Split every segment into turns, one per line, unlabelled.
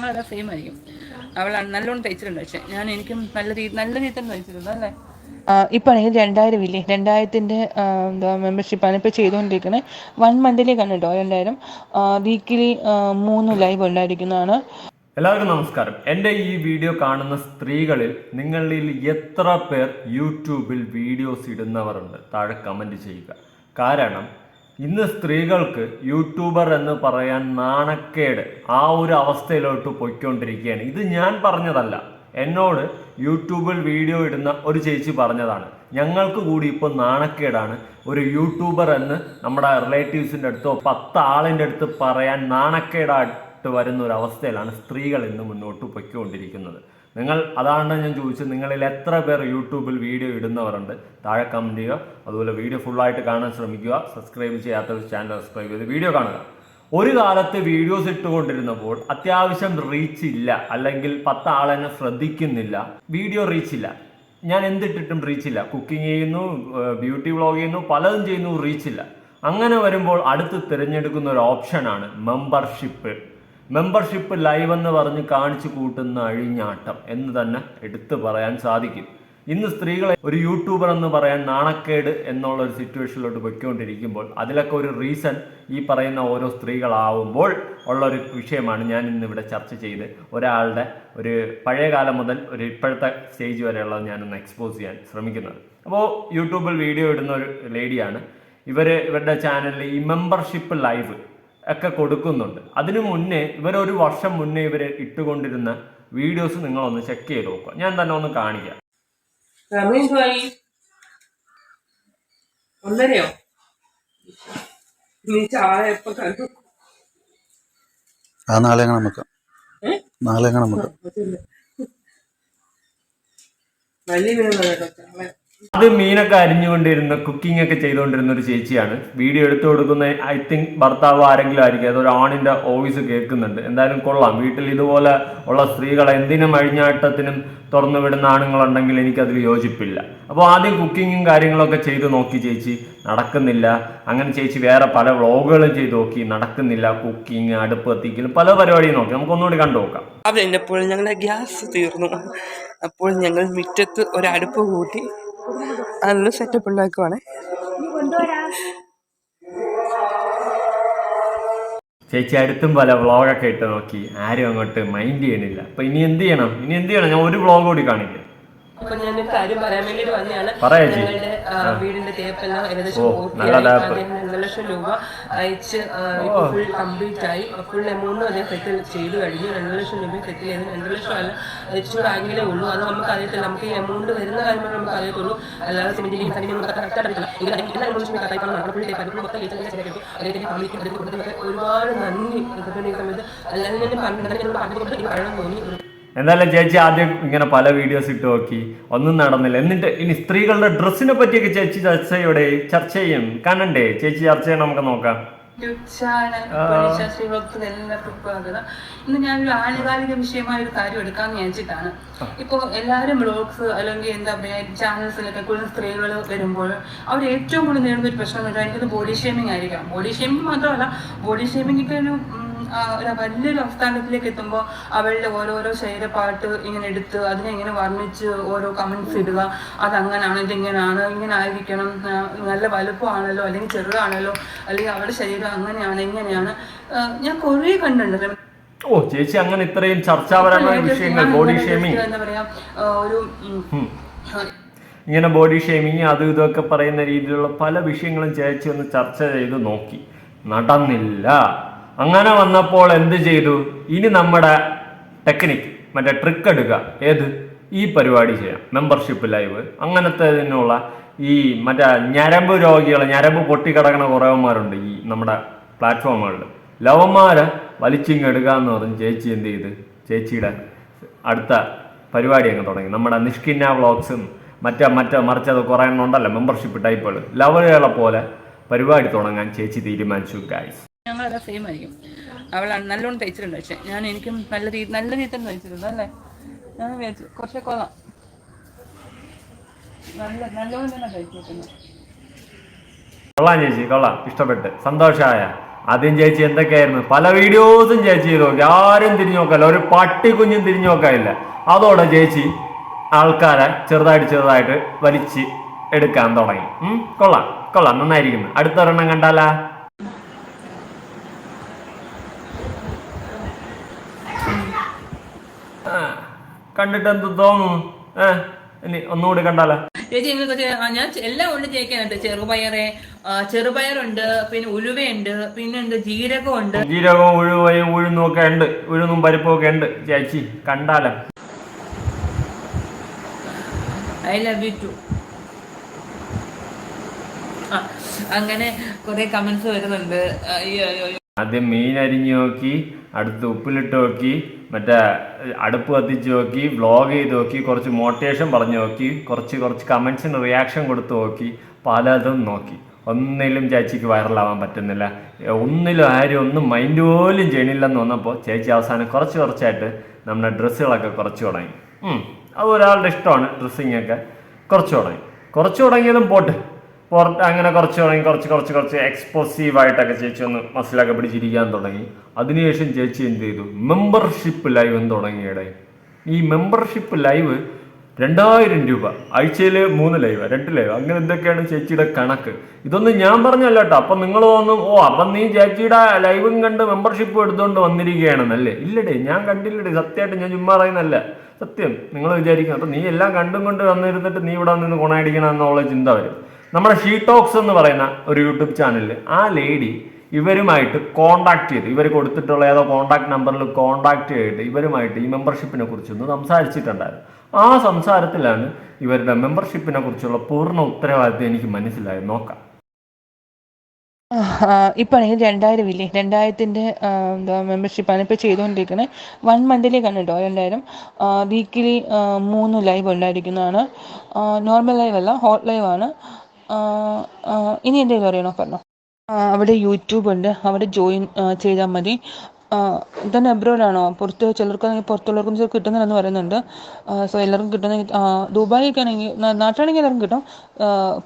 ഞങ്ങളെല്ലാം സെയിം ആയിരിക്കും. അവൾ നല്ലോണം തയ്ച്ചിട്ടുണ്ട്. പക്ഷെ ഞാൻ എനിക്കും നല്ല രീതി നല്ല രീതിയിൽ തന്നെ തയ്ച്ചിട്ടുണ്ട് അല്ലേ? ഇപ്പം ആണെങ്കിൽ രണ്ടായിരം ഇല്ലേ? രണ്ടായിരത്തിന്റെ എന്താ മെമ്പർഷിപ്പാണ് ഇപ്പോൾ ചെയ്തുകൊണ്ടിരിക്കുന്നത് വൺ മന്തിലേക്കാണ് കേട്ടോ രണ്ടായിരം. വീക്കിലി മൂന്ന് ലൈവ് ഉണ്ടായിരിക്കുന്നതാണ്.
എല്ലാവർക്കും നമസ്കാരം. എന്റെ ഈ വീഡിയോ കാണുന്ന സ്ത്രീകളിൽ നിങ്ങളിൽ എത്ര പേർ യൂട്യൂബിൽ വീഡിയോസ് ഇടുന്നവരുണ്ട്? താഴെ കമന്റ് ചെയ്യുക. കാരണം ഇന്ന് സ്ത്രീകൾക്ക് യൂട്യൂബർ എന്ന് പറയാൻ നാണക്കേട്. ആ ഒരു അവസ്ഥയിലോട്ട് പൊയ്ക്കൊണ്ടിരിക്കുകയാണ്. ഇത് ഞാൻ പറഞ്ഞതല്ല. എന്നോട് യൂട്യൂബിൽ വീഡിയോ ഇടുന്ന ഒരു ചേച്ചി പറഞ്ഞതാണ്. ഞങ്ങൾക്ക് കൂടി ഇപ്പോൾ നാണക്കേടാണ്. ഒരു യൂട്യൂബർ എന്ന് നമ്മുടെ റിലേറ്റീവ്സിന്റെ അടുത്തോ പത്ത് ആളിന്റെ അടുത്ത് പറയാൻ നാണക്കേടായിട്ട് വരുന്ന ഒരു അവസ്ഥയിലാണ് സ്ത്രീകൾ ഇന്ന് മുന്നോട്ട് പൊയ്ക്കൊണ്ടിരിക്കുന്നത്. നിങ്ങൾ അതാണ് ഞാൻ ചോദിച്ചത് നിങ്ങളിൽ എത്ര പേർ യൂട്യൂബിൽ വീഡിയോ ഇടുന്നവരുണ്ട്? താഴെ കമന്റ് ചെയ്യുക. അതുപോലെ വീഡിയോ ഫുള്ളായിട്ട് കാണാൻ ശ്രമിക്കുക. സബ്സ്ക്രൈബ് ചെയ്യാത്തവർ ചാനൽ സബ്സ്ക്രൈബ് ചെയ്ത് വീഡിയോ കാണുക. ഒരു കാലത്ത് വീഡിയോസ് ഇട്ടുകൊണ്ടിരുന്നപ്പോൾ അത്യാവശ്യം റീച്ച് ഇല്ല. അല്ലെങ്കിൽ പത്ത് ആളെന്നെ ശ്രദ്ധിക്കുന്നില്ല. വീഡിയോ റീച്ച് ഇല്ല. ഞാൻ എന്തിട്ടിട്ടും റീച്ച് ഇല്ല. കുക്കിംഗ് ചെയ്യുന്നു ബ്യൂട്ടി വ്ളോഗ് ചെയ്യുന്നു പലതും ചെയ്യുന്നു റീച്ച് ഇല്ല. അങ്ങനെ വരുമ്പോൾ അടുത്ത് തിരഞ്ഞെടുക്കുന്ന ഒരു ഓപ്ഷനാണ് മെമ്പർഷിപ്പ് മെമ്പർഷിപ്പ് ലൈവ് എന്ന് പറഞ്ഞ് കാണിച്ചു കൂട്ടുന്ന അഴിഞ്ഞാട്ടം എന്ന് തന്നെ എടുത്തു പറയാൻ സാധിക്കും. ഇന്ന് സ്ത്രീകളെ ഒരു യൂട്യൂബർ എന്ന് പറയാൻ നാണക്കേട് എന്നുള്ള ഒരു സിറ്റുവേഷനിലോട്ട് പൊയ്ക്കൊണ്ടിരിക്കുമ്പോൾ അതിലൊക്കെ ഒരു റീസൺ ഈ പറയുന്ന ഓരോ സ്ത്രീകളാവുമ്പോൾ ഉള്ള ഒരു വിഷയമാണ് ഞാൻ ഇന്ന് ഇവിടെ ചർച്ച ചെയ്ത്. ഒരാളുടെ ഒരു പഴയ കാലം മുതൽ ഒരു ഇപ്പോഴത്തെ സ്റ്റേജ് വരെയുള്ളത് ഞാനൊന്ന് എക്സ്പോസ് ചെയ്യാൻ ശ്രമിക്കുന്നത്. അപ്പോൾ യൂട്യൂബിൽ വീഡിയോ ഇടുന്ന ഒരു ലേഡിയാണ് ഇവർ ഇവരുടെ ചാനലിൽ ഈ മെമ്പർഷിപ്പ് ലൈവ് ഒക്കെ കൊടുക്കുന്നുണ്ട്. അതിനു മുന്നേ ഇവരൊരു വർഷം മുന്നേ ഇവർ ഇട്ടുകൊണ്ടിരുന്ന വീഡിയോസ് നിങ്ങളൊന്ന് ചെക്ക് ചെയ്ത് നോക്കുക. ഞാൻ തന്നെ ഒന്ന് കാണിക്കാം.
രമേശ് ഭായി ഒന്നരയോ? നീ ചായ എപ്പോ കണ്ടു?
ആ നാളെ അങ്ങനെ നമുക്ക്? നാളെ അങ്ങനെ നമുക്ക്.
വലിയ കേട്ടോ. ചാള
അത് മീനൊക്കെ അരിഞ്ഞുകൊണ്ടിരുന്ന കുക്കിംഗ് ഒക്കെ ചെയ്തുകൊണ്ടിരുന്ന ഒരു ചേച്ചിയാണ്. വീഡിയോ എടുത്തു കൊടുക്കുന്ന ഐ തിങ്ക് ഭർത്താവ് ആരെങ്കിലും ആയിരിക്കും. അതൊരു ആണിന്റെ വോയിസ് കേൾക്കുന്നുണ്ട്. എന്തായാലും കൊള്ളാം. വീട്ടിൽ ഇതുപോലെ ഉള്ള സ്ത്രീകളെ എന്തിനും അഴിഞ്ഞാട്ടത്തിനും തുറന്നു വിടുന്ന ആണുങ്ങളുണ്ടെങ്കിൽ എനിക്കതിൽ യോജിപ്പില്ല. അപ്പോൾ ആദ്യം കുക്കിങ്ങും കാര്യങ്ങളൊക്കെ ചെയ്ത് നോക്കി ചേച്ചി. നടക്കുന്നില്ല. അങ്ങനെ ചേച്ചി വേറെ പല വ്ളോഗുകളും ചെയ്ത് നോക്കി. നടക്കുന്നില്ല. കുക്കിംഗ് അടുപ്പ് കത്തിക്കലും പല പരിപാടിയും നോക്കി. നമുക്കൊന്നുകൂടി കണ്ടു നോക്കാം.
അവിടെ അപ്പോൾ ഞങ്ങളുടെ ഗ്യാസ് തീർന്നു. അപ്പോൾ ഞങ്ങൾ മുറ്റത്ത് ഒരടുപ്പ് കൂട്ടി നല്ല സെറ്റപ്പ് ഉണ്ടാക്കുവാണ്.
ചേച്ചി അടുത്തും പല വ്ളോഗൊക്കെ ഇട്ട് നോക്കി. ആരും അങ്ങോട്ട് മൈൻഡ് ചെയ്യണില്ല അപ്പൊ ഇനി എന്ത് ചെയ്യണം? ഇനി എന്ത് ചെയ്യണം? ഞാൻ ഒരു വ്ളോഗ് കൂടി കാണിക്കാം.
അപ്പൊ ഞാനൊരു കാര്യം പറയാൻ വേണ്ടിട്ട് വന്നതാണ്. ഞങ്ങളുടെ വീടിന്റെ തേപ്പെല്ലാം ഏകദേശം രണ്ട് ലക്ഷം രൂപ അയച്ച് ഫുൾ കംപ്ലീറ്റ് ആയി. ഫുൾ എമൗണ്ട് അതേ സെറ്റിൽ ചെയ്തു കഴിഞ്ഞു. രണ്ട് ലക്ഷം രൂപ സെറ്റിൽ ചെയ്ത്. രണ്ട് ലക്ഷം അല്ല ഇച്ചിരി ആയെങ്കിലേ ഉള്ളൂ. അത് നമുക്ക് അറിയത്തില്ല നമുക്ക് ഈ എമൗണ്ട് വരുന്ന കാര്യങ്ങൾ നമുക്ക് അറിയത്തുള്ളൂ അല്ലാതെ സിമെന്റിനും സൈനിനും കറക്റ്റ് അറിയത്തില്ല ഒരുപാട് നന്ദി. ഈ സമയത്ത് അല്ലാതെ ഞാൻ എനിക്ക് വെള്ളം തോന്നി.
എന്തായാലും ചേച്ചി ആദ്യം ഇങ്ങനെ പല വീഡിയോസ് ഇട്ട് നോക്കി. ഒന്നും നടന്നില്ല. എന്നിട്ട് ഇനി സ്ത്രീകളുടെ ഡ്രസ്സിനെ പറ്റിയൊക്കെ ചേച്ചി ചർച്ചയോടെ ചർച്ച ചെയ്യും. കാണണ്ടേ? ചേച്ചി ചർച്ച ചെയ്യണം നമുക്ക് നോക്കാം.
ഇന്ന് ഞാനൊരു ആനുകാലിക വിഷയമായ ഒരു കാര്യം എടുക്കാന്ന് വിചാരിച്ചിട്ടാണ്. ഇപ്പൊ എല്ലാരും ബ്ലോഗ്സ് അല്ലെങ്കിൽ എന്താ പറയാ ചാനൽസിലൊക്കെ കൂടുതൽ സ്ത്രീകൾ വരുമ്പോൾ അവർ ഏറ്റവും കൂടുതൽ നേരിടുന്ന ഒരു പ്രശ്നം എന്ന് വെച്ചാൽ എനിക്കത് ബോഡി ഷേമിംഗ് ആയിരിക്കാം. ബോഡി ഷേമിംഗ് മാത്രമല്ല ബോഡി ഷേമിംഗ് ഒക്കെ ഒരു ഒരു വലിയൊരു അവസ്ഥാനത്തിലേക്ക് എത്തുമ്പോൾ അവളുടെ ഓരോരോ ശരീരപ്പാട്ട് ഇങ്ങനെ എടുത്ത് അതിനെ ഇങ്ങനെ വർണിച്ച് ഓരോ കമന്റ്സ് ഇടുക. അതങ്ങനാണ് ഇതിങ്ങനാണ് ഇങ്ങനെ ആയിരിക്കണം നല്ല വലുപ്പമാണല്ലോ അല്ലെങ്കിൽ ചെറുതാണല്ലോ അല്ലെങ്കിൽ അവളുടെ ശരീരം അങ്ങനെയാണ് ഇങ്ങനെയാണ്. ഞാൻ കുറേ കണ്ടിട്ടുണ്ട്.
ഓ ചേച്ചി അങ്ങനെ ഇത്രയും ചർച്ചാപരമായ വിഷയങ്ങൾ ബോഡി ഷേമിങ്
എന്താ പറയാ ഒരു
ഇങ്ങനെ ബോഡി ഷേമിങ് അത് ഇതൊക്കെ പറയുന്ന രീതിയിലുള്ള പല വിഷയങ്ങളും ചേച്ചി ഒന്ന് ചർച്ച ചെയ്ത് നോക്കി. നടന്നില്ല. അങ്ങനെ വന്നപ്പോൾ എന്ത് ചെയ്തു? ഇനി നമ്മുടെ ടെക്നിക്ക് മറ്റേ ട്രിക്ക് എടുക്കുക. ഏത്? ഈ പരിപാടി ചെയ്യാം. മെമ്പർഷിപ്പ് ലൈവ് അങ്ങനത്തെ ഇതിനുള്ള ഈ മറ്റേ ഞരമ്പ് രോഗികൾ ഞരമ്പ് പൊട്ടിക്കിടക്കണ കുറവന്മാരുണ്ട് ഈ നമ്മുടെ പ്ലാറ്റ്ഫോമുകളിൽ ലവന്മാരെ വലിച്ചിങ്ങെടുക്കുക എന്ന് പറഞ്ഞ് ചേച്ചി എന്ത് ചെയ്ത്? ചേച്ചിയുടെ അടുത്ത പരിപാടി അങ്ങ് തുടങ്ങി. നമ്മുടെ നിഷ്കിന്ന വ്ളോഗ്സും മറ്റേ മറ്റേ മറിച്ചത് കുറേ ഉണ്ടല്ലോ മെമ്പർഷിപ്പ് ടൈപ്പുകൾ ലവലുകളെ പോലെ പരിപാടി തുടങ്ങാൻ ചേച്ചി തീരുമാനിച്ചു ഗായ്സ്
ഞങ്ങളെല്ലാം സെയിം ആയിരിക്കും. അവൾ നല്ലോണം തയ്ച്ചിട്ടുണ്ട്. പക്ഷെ ഞാൻ എനിക്കും നല്ല രീതി നല്ല രീതി തന്നെ തയ്ച്ചിട്ടുണ്ട് അല്ലേ? ഞാൻ വിചാരിച്ചു കുറച്ചൊക്കെ കൊള്ളാം. നല്ല നല്ലോണം തന്നെ തയ്ച്ചിട്ടുണ്ട്.
കൊള്ളാം ചേച്ചി കൊള്ളാം. ഇഷ്ടപ്പെട്ട്. സന്തോഷമായ ആദ്യം ചേച്ചി എന്തൊക്കെയായിരുന്നു? പല വീഡിയോസും ചേച്ചി ചെയ്ത് നോക്കി. ആരും തിരിഞ്ഞു നോക്കല്ല ഒരു പട്ടി കുഞ്ഞും തിരിഞ്ഞു നോക്കാനില്ല. അതോടെ ചേച്ചി ആൾക്കാരെ ചെറുതായിട്ട് ചെറുതായിട്ട് വലിച്ച് എടുക്കാൻ തുടങ്ങി. കൊള്ളാം. കൊള്ളാം. നന്നായിരിക്കുന്നു. അടുത്തൊരെണ്ണം കണ്ടാലാ ആ, കണ്ടിട്ട് എന്ത് തോന്നും ഏ ഇനി ഒന്നുകൂടി കണ്ടാലോ?
ചേച്ചി നിങ്ങൾ കുറച്ച് ഞാൻ എല്ലാം ഉണ്ട് ചേക്കാനുണ്ട് ചെറുപയറ് ചെറുപയറുണ്ട് പിന്നെ ഉലുവയുണ്ട് പിന്നെ ഉണ്ട്. ജീരകമുണ്ട്
ജീരകവും ഉഴുവയും ഉഴുന്നും ഒക്കെ ഉണ്ട്. ഉഴുന്നും പരിപ്പും ഒക്കെ ഉണ്ട്. ചേച്ചി കണ്ടാലോ?
ഐ ലവ് യു ടു അങ്ങനെ കുറെ കമന്റ്സ് വരുന്നുണ്ട്.
ആദ്യം മീൻ അരിഞ്ഞു നോക്കി അടുത്ത് ഉപ്പിലിട്ട് നോക്കി. മറ്റേ അടുപ്പ് കത്തിച്ച് നോക്കി വ്ളോഗ് ചെയ്ത് നോക്കി കുറച്ച് മോട്ടിവേഷൻ പറഞ്ഞു നോക്കി കുറച്ച് കുറച്ച് കമൻസിന് റിയാക്ഷൻ കൊടുത്ത് നോക്കി പലതും നോക്കി. ഒന്നിലും ചേച്ചിക്ക് വൈറലാവാൻ പറ്റുന്നില്ല. ഒന്നിലും ആരും ഒന്നും മൈൻഡ് പോലും ചെയ്യണില്ലെന്ന് വന്നപ്പോൾ ചേച്ചി അവസാനം കുറച്ച് കുറച്ചായിട്ട് നമ്മുടെ ഡ്രസ്സുകളൊക്കെ കുറച്ച് തുടങ്ങി. അത് ഒരാളുടെ ഇഷ്ടമാണ് ഡ്രസ്സിങ്ങൊക്കെ കുറച്ച് തുടങ്ങി. കുറച്ച് തുടങ്ങിയതും പോട്ട്. പുറത്ത് അങ്ങനെ കുറച്ച് തുടങ്ങി കുറച്ച് കുറച്ച് കുറച്ച് എക്സ്പോസീവ് ആയിട്ടൊക്കെ ചേച്ചി ഒന്ന് മസിലൊക്കെ പിടിച്ചിരിക്കാൻ തുടങ്ങി. അതിനുശേഷം ചേച്ചി എന്ത് ചെയ്തു? മെമ്പർഷിപ്പ് ലൈവ് എന്ന് തുടങ്ങിയിടെ. ഈ മെമ്പർഷിപ്പ് ലൈവ് രണ്ടായിരം രൂപ ആഴ്ചയിൽ മൂന്ന് ലൈവ് രണ്ട് ലൈവ് അങ്ങനെ എന്തൊക്കെയാണ് ചേച്ചിയുടെ കണക്ക്? ഇതൊന്നും ഞാൻ പറഞ്ഞല്ല കേട്ടോ അപ്പം നിങ്ങൾ തോന്നും ഓ അപ്പം നീ ചേച്ചിയുടെ ലൈവും കണ്ട് മെമ്പർഷിപ്പ് എടുത്തുകൊണ്ട് വന്നിരിക്കുകയാണെന്നല്ലേ? ഇല്ലടേ ഞാൻ കണ്ടില്ലടേ സത്യമായിട്ട് ഞാൻ ചുമ്മാ പറയുന്നല്ല സത്യം നിങ്ങൾ വിചാരിക്കും അപ്പം നീ എല്ലാം കണ്ടും കൊണ്ട് വന്നിരുന്നിട്ട് നീ ഇവിടെ നിന്ന് ഗുണയടിക്കണം എന്നുള്ള ചിന്ത വരും. നമ്മുടെ ഷീ ടോക്സ് എന്ന് പറയുന്ന ഒരു യൂട്യൂബ് ചാനലിൽ ആ ലേഡി ഇവരുമായിട്ട് കോണ്ടാക്ട് ചെയ്ത് ഇവർ കൊടുത്തിട്ടുള്ള ഏതോ കോണ്ടാക്ട് നമ്പറിൽ കോണ്ടാക്ട് ചെയ്തിട്ട് ഇവരുമായിട്ട് ഈ മെമ്പർഷിപ്പിനെ കുറിച്ചൊന്ന് സംസാരിച്ചിട്ടുണ്ടായിരുന്നു. ആ സംസാരത്തിലാണ് ഇവരുടെ മെമ്പർഷിപ്പിനെ കുറിച്ചുള്ള പൂർണ ഉത്തരവാദിത്വം എനിക്ക് മനസ്സിലായത്. നോക്കാം.
ഇപ്പൊ ആണെങ്കിൽ രണ്ടായിരം ഇല്ലേ? രണ്ടായിരത്തിന്റെ എന്താ മെമ്പർഷിപ്പാണ് ഇപ്പോൾ ചെയ്തുകൊണ്ടിരിക്കുന്നത് വൺ മന്തിലേക്കാണ് കേട്ടോ രണ്ടായിരം. വീക്കിലി മൂന്ന് ലൈവ് ഉണ്ടായിരിക്കുന്നതാണ്. നോർമൽ ലൈവ് അല്ല ഹോട്ട് ലൈവ് ആണ്. ഇനി എന്തെങ്കിലും അറിയണോ പറഞ്ഞോ. അവിടെ യൂട്യൂബ് ഉണ്ട്. അവിടെ ജോയിൻ ചെയ്താൽ മതി. ഇതന്നെ എബ്രോഡാണോ പുറത്ത് ചിലർക്കാണെങ്കിൽ പുറത്തുള്ളവർക്കും ചിലർക്ക് കിട്ടുന്നില്ലെന്ന് പറയുന്നുണ്ട്. സോ എല്ലാവർക്കും കിട്ടുന്ന ദുബായിക്ക് ആണെങ്കിൽ നാട്ടിലാണെങ്കിൽ എല്ലാവർക്കും കിട്ടും.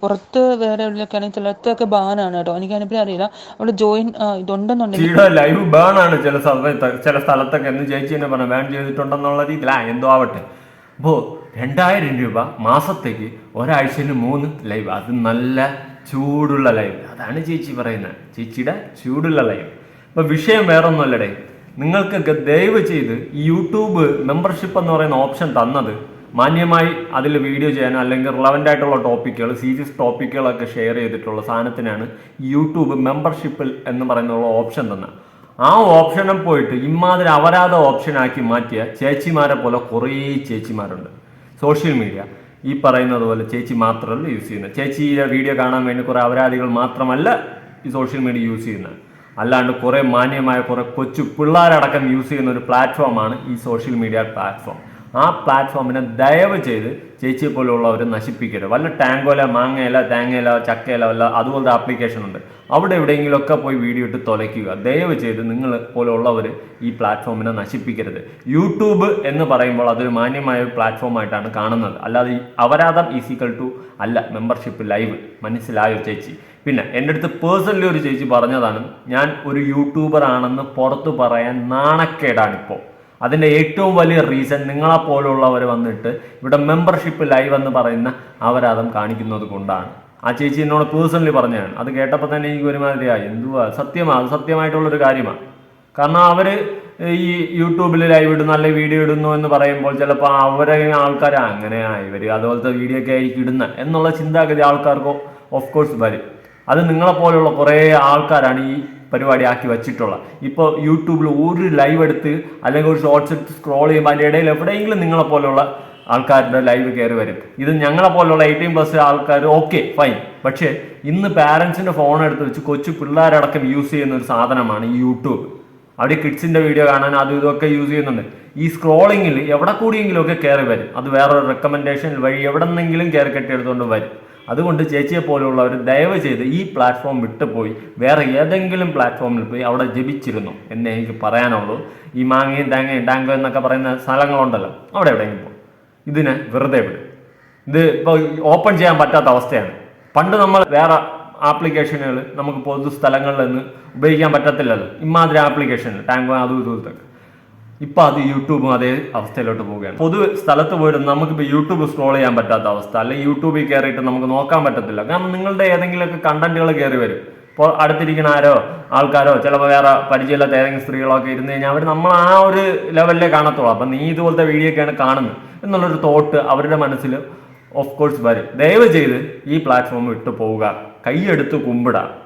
പുറത്ത് വേറെ എവിടെയൊക്കെ ആണെങ്കിൽ ചിലർക്കൊക്കെ ബാനാണ് കേട്ടോ. എനിക്ക് അതിനെപ്പറ്റി അറിയില്ല. അവിടെ ജോയിൻ ഇതുണ്ടെന്നുണ്ടെങ്കിൽ
ലൈവ് ബാൻ ആണ് ചില ചില സ്ഥലത്തൊക്കെ എന്ന് ജയിച്ചു തന്നെ ബാൻ ചെയ്തിട്ടുണ്ടെന്നുള്ള രീതിയിലാ എന്തോ ആവട്ടെ. രണ്ടായിരം രൂപ മാസത്തേക്ക് ഒരാഴ്ചയിൽ മൂന്ന് ലൈവ് അത് നല്ല ചൂടുള്ള ലൈവ് അതാണ് ചേച്ചി പറയുന്നത്. ചേച്ചിയുടെ ചൂടുള്ള ലൈവ് അപ്പോൾ വിഷയം വേറെ വേറൊന്നുമല്ലടേ. നിങ്ങൾക്കൊക്കെ ദയവ് ചെയ്ത് ഈ യൂട്യൂബ് മെമ്പർഷിപ്പ് എന്ന് പറയുന്ന ഓപ്ഷൻ തന്നത് മാന്യമായി അതിൽ വീഡിയോ ചെയ്യാനോ അല്ലെങ്കിൽ റിലവന്റ് ആയിട്ടുള്ള ടോപ്പിക്കുകൾ സീരിയസ് ടോപ്പിക്കുകളൊക്കെ ഷെയർ ചെയ്തിട്ടുള്ള സാധനത്തിനാണ് യൂട്യൂബ് മെമ്പർഷിപ്പിൽ എന്ന് പറയുന്ന ഓപ്ഷൻ തന്നെ ആ ഓപ്ഷനെ പോയിട്ട് ഇമാതിരി അപരാധ ഓപ്ഷനാക്കി മാറ്റിയ ചേച്ചിമാരെ പോലെ കുറേ ചേച്ചിമാരുണ്ട്. Social media. ഈ പറയുന്നത് പോലെ ചേച്ചി മാത്രമല്ല യൂസ് ചെയ്യുന്നത്. ചേച്ചിയുടെ വീഡിയോ കാണാൻ വേണ്ടി കുറേ അപരാധികൾ മാത്രമല്ല ഈ സോഷ്യൽ മീഡിയ യൂസ് ചെയ്യുന്നത്. അല്ലാണ്ട് കുറേ മാന്യമായ കുറേ കൊച്ചു പിള്ളേരടക്കം യൂസ് ചെയ്യുന്ന ഒരു പ്ലാറ്റ്ഫോമാണ് ഈ സോഷ്യൽ മീഡിയ പ്ലാറ്റ്ഫോം. ആ പ്ലാറ്റ്ഫോമിനെ ദയവ് ചെയ്ത് ചേച്ചിയെ പോലുള്ളവർ നശിപ്പിക്കരുത്. വല്ല ടാങ്കോല മാങ്ങയില തേങ്ങയില ചക്കയില വല്ല അതുപോലത്തെ ആപ്ലിക്കേഷൻ ഉണ്ട്. അവിടെ എവിടെയെങ്കിലുമൊക്കെ പോയി വീഡിയോ ഇട്ട് തുലയ്ക്കുക. ദയവ് ചെയ്ത് നിങ്ങൾ പോലുള്ളവർ ഈ പ്ലാറ്റ്ഫോമിനെ നശിപ്പിക്കരുത്. യൂട്യൂബ് എന്ന് പറയുമ്പോൾ അതൊരു മാന്യമായ പ്ലാറ്റ്ഫോമായിട്ടാണ് കാണുന്നത്. അല്ലാതെ ഈ അപരാധം ഈസിക്കൽ ടു അല്ല മെമ്പർഷിപ്പ് ലൈവ് മനസ്സിലായോ ചേച്ചി? പിന്നെ എന്റെ അടുത്ത് പേഴ്സണലി ഒരു ചേച്ചി പറഞ്ഞതാണ് ഞാൻ ഒരു യൂട്യൂബർ ആണെന്ന് പുറത്ത് പറയാൻ നാണക്കേടാണിപ്പോൾ അതിന്റെ ഏറ്റവും വലിയ റീസൺ നിങ്ങളെപ്പോലുള്ളവർ വന്നിട്ട് ഇവിടെ മെമ്പർഷിപ്പ് ലൈവ് എന്ന് പറയുന്ന അവരാദം കാണിക്കുന്നത് കൊണ്ടാണ്. ആ ചേച്ചി എന്നോട് പേഴ്സണലി പറഞ്ഞതാണ്. അത് കേട്ടപ്പോൾ തന്നെ എനിക്ക് ഒരുമാതിരിയായി. എന്തുവാ? സത്യമാണ് അത് സത്യമായിട്ടുള്ളൊരു കാര്യമാണ് കാരണം അവർ ഈ യൂട്യൂബിൽ ലൈവ് ഇടുന്നു നല്ല വീഡിയോ ഇടുന്നു എന്ന് പറയുമ്പോൾ ചിലപ്പോൾ അവരെ ആൾക്കാർ അങ്ങനെയാ ഇവർ അതുപോലത്തെ വീഡിയോ ഒക്കെ ആയിരിക്കും ഇടുന്നത് എന്നുള്ള ചിന്താഗതി ആൾക്കാർക്ക് ഓഫ് കോഴ്സ് വരും. അത് നിങ്ങളെപ്പോലുള്ള കുറേ ആൾക്കാരാണ് ഈ പരിപാടി ആക്കി വെച്ചിട്ടുള്ള. ഇപ്പോൾ യൂട്യൂബിൽ ഒരു ലൈവ് എടുത്ത് അല്ലെങ്കിൽ ഒരു ഷോർട്സ് എടുത്ത് സ്ക്രോൾ ചെയ്യുമ്പോൾ അതിന്റെ ഇടയിൽ എവിടെയെങ്കിലും നിങ്ങളെ പോലെയുള്ള ആൾക്കാരുടെ ലൈവ് കയറി വരും. ഇത് ഞങ്ങളെ പോലുള്ള എയ്റ്റീൻ പ്ലസ് ആൾക്കാർ ഓക്കെ ഫൈൻ പക്ഷേ ഇന്ന് പാരൻസിന്റെ ഫോൺ എടുത്ത് വെച്ച് കൊച്ചു പിള്ളേരടക്കം യൂസ് ചെയ്യുന്ന ഒരു സാധനമാണ് യൂട്യൂബ്. അവിടെ കിഡ്സിന്റെ വീഡിയോ കാണാൻ അതും ഇതൊക്കെ യൂസ് ചെയ്യുന്നുണ്ട്. ഈ സ്ക്രോളിങ്ങിൽ എവിടെ കൂടിയെങ്കിലും ഒക്കെ കയറി വരും. അത് വേറൊരു റെക്കമെൻഡേഷൻ വഴി എവിടെ നിന്നെങ്കിലും കയറി കെട്ടിയെടുത്തുകൊണ്ട് വരും. അതുകൊണ്ട് ചേച്ചിയെ പോലെയുള്ളവർ ദയവ് ചെയ്ത് ഈ പ്ലാറ്റ്ഫോം വിട്ടുപോയി. വേറെ ഏതെങ്കിലും പ്ലാറ്റ്ഫോമിൽ പോയി അവിടെ ജപിച്ചിരുന്നു എന്നേ എനിക്ക് പറയാനുള്ളൂ. ഈ മാങ്ങയും തേങ്ങയും ടാങ്കോ എന്നൊക്കെ പറയുന്ന സ്ഥലങ്ങളുണ്ടല്ലോ അവിടെ എവിടെയെങ്കിലും പോകും ഇതിനെ വെറുതെ വിടും. ഇത് ഇപ്പോൾ ഓപ്പൺ ചെയ്യാൻ പറ്റാത്ത അവസ്ഥയാണ്. പണ്ട് നമ്മൾ വേറെ ആപ്ലിക്കേഷനുകൾ നമുക്ക് പൊതു സ്ഥലങ്ങളിൽ നിന്ന് ഉപയോഗിക്കാൻ പറ്റത്തില്ലല്ലോ. ഇമാതിരി ആപ്ലിക്കേഷൻ ടാങ്കോ അതും ഇതും ഇതൊക്കെ. ഇപ്പൊ അത് യൂട്യൂബും അതേ അവസ്ഥയിലോട്ട് പോവുകയാണ്. പൊതു സ്ഥലത്ത് പോയിട്ട് നമുക്കിപ്പോൾ യൂട്യൂബ് സ്ക്രോൾ ചെയ്യാൻ പറ്റാത്ത അവസ്ഥ. അല്ലെങ്കിൽ യൂട്യൂബിൽ കയറിയിട്ട് നമുക്ക് നോക്കാൻ പറ്റത്തില്ല. കാരണം നിങ്ങളുടെ ഏതെങ്കിലുമൊക്കെ കണ്ടന്റുകൾ കയറി വരും. ഇപ്പോൾ അടുത്തിരിക്കുന്ന ആരോ ആൾക്കാരോ ചിലപ്പോൾ വേറെ പരിചയമില്ലാത്ത ഏതെങ്കിലും സ്ത്രീകളോ ഒക്കെ ഇരുന്ന് കഴിഞ്ഞാൽ അവർ നമ്മൾ ആ ഒരു ലെവലിലേ കാണത്തുള്ളൂ. അപ്പം നീ ഇതുപോലത്തെ വീഡിയോ ഒക്കെയാണ് കാണുന്നത് എന്നുള്ളൊരു തോട്ട് അവരുടെ മനസ്സിൽ ഓഫ് കോഴ്സ് വരും. ദയവ് ചെയ്ത് ഈ പ്ലാറ്റ്ഫോം വിട്ടു പോവുക. കൈയെടുത്ത് കുമ്പിടാം.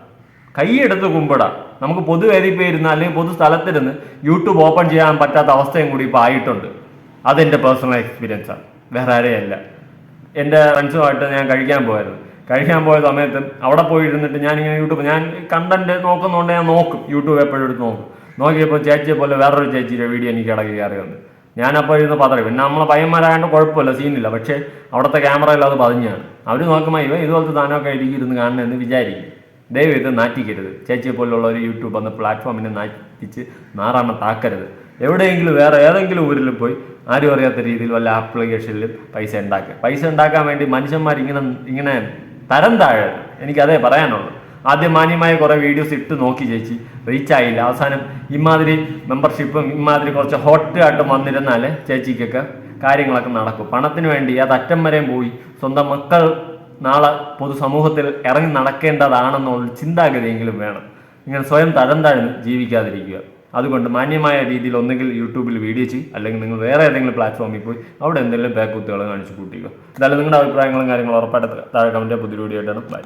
കൈയെടുത്ത് കുമ്പിടാം. നമുക്ക് പൊതുവേദി ഇരുന്ന് അല്ലെങ്കിൽ പൊതു സ്ഥലത്തിരുന്ന് യൂട്യൂബ് ഓപ്പൺ ചെയ്യാൻ പറ്റാത്ത അവസ്ഥയും കൂടി ഇപ്പോൾ ആയിട്ടുണ്ട്. അതെന്റെ പേഴ്സണൽ എക്സ്പീരിയൻസാണ് വേറെ ആരെയല്ല. എന്റെ ഫ്രണ്ട്സുമായിട്ട് ഞാൻ കഴിക്കാൻ പോയായിരുന്നു. കഴിക്കാൻ പോയ സമയത്ത് അവിടെ പോയി ഇരുന്നിട്ട് ഞാനിങ്ങനെ യൂട്യൂബ് ഞാൻ കണ്ടന്റ് നോക്കുന്നതുകൊണ്ട് ഞാൻ നോക്കും. യൂട്യൂബ് എപ്പോഴും എടുത്ത് നോക്കും. നോക്കിയപ്പോൾ ചേച്ചിയെ പോലെ വേറൊരു ചേച്ചിയുടെ വീഡിയോ എനിക്ക് ഇടയ്ക്ക് കയറി വന്നു ഞാനപ്പോൾ ഇരുന്ന് പതറി. പിന്നെ നമ്മളെ പയ്യന്മാരായതുകൊണ്ട് കുഴപ്പമില്ല സീനില്ല. പക്ഷേ അവിടുത്തെ ക്യാമറയിൽ അത് പതിഞ്ഞാണ്. അവർ നോക്കുമ്പോൾ ഇവ ഇതുപോലത്തെ സാധനമൊക്കെ ഇരുന്ന് കാണണമെന്ന് വിചാരിക്കും. ദയവ് ഇത് നാറ്റിക്കരുത്. ചേച്ചിയെ പോലുള്ള ഒരു യൂട്യൂബ് എന്ന പ്ലാറ്റ്ഫോമിനെ നാറ്റിച്ച് നാറാണ താക്കരുത്. എവിടെയെങ്കിലും വേറെ ഏതെങ്കിലും ഊരിൽ പോയി ആരും അറിയാത്ത രീതിയിൽ വല്ല ആപ്ലിക്കേഷനിൽ പൈസ ഉണ്ടാക്കുക. പൈസ ഉണ്ടാക്കാൻ വേണ്ടി മനുഷ്യന്മാർ ഇങ്ങനെ ഇങ്ങനെ തരം താഴെ എനിക്കതേ പറയാനുള്ളൂ. ആദ്യം മാന്യമായ കുറേ വീഡിയോസ് ഇട്ട് നോക്കി ചേച്ചി. റീച്ച് ആയില്ല. അവസാനം ഇമാതിരി മെമ്പർഷിപ്പും ഇമാതിരി കുറച്ച് ഹോട്ട് ആയിട്ടും വന്നിരുന്നാൽ ചേച്ചിക്കൊക്കെ കാര്യങ്ങളൊക്കെ നടക്കും. പണത്തിന് വേണ്ടി അത് അറ്റം വരെയും പോയി സ്വന്തം മക്കൾ നാളെ പൊതുസമൂഹത്തിൽ ഇറങ്ങി നടക്കേണ്ടതാണെന്നുള്ള ചിന്താഗതിയെങ്കിലും വേണം. നിങ്ങൾ സ്വയം തരം താഴ്ന്ന് ജീവിക്കാതിരിക്കുക. അതുകൊണ്ട് മാന്യമായ രീതിയിൽ ഒന്നുകിൽ യൂട്യൂബിൽ വീഡിയോ ചെയ്യും അല്ലെങ്കിൽ നിങ്ങൾ വേറെ ഏതെങ്കിലും പ്ലാറ്റ്ഫോമിൽ പോയി അവിടെ എന്തെങ്കിലും ബാക്ക് കുത്തുകൾ കാണിച്ച് കൂട്ടിക്കുക എന്തായാലും നിങ്ങളുടെ അഭിപ്രായങ്ങളും കാര്യങ്ങളും ഉറപ്പായിട്ട് താഴെ കമന്റ് പുതിയ വീഡിയോ ആയിട്ടാണ് ബൈ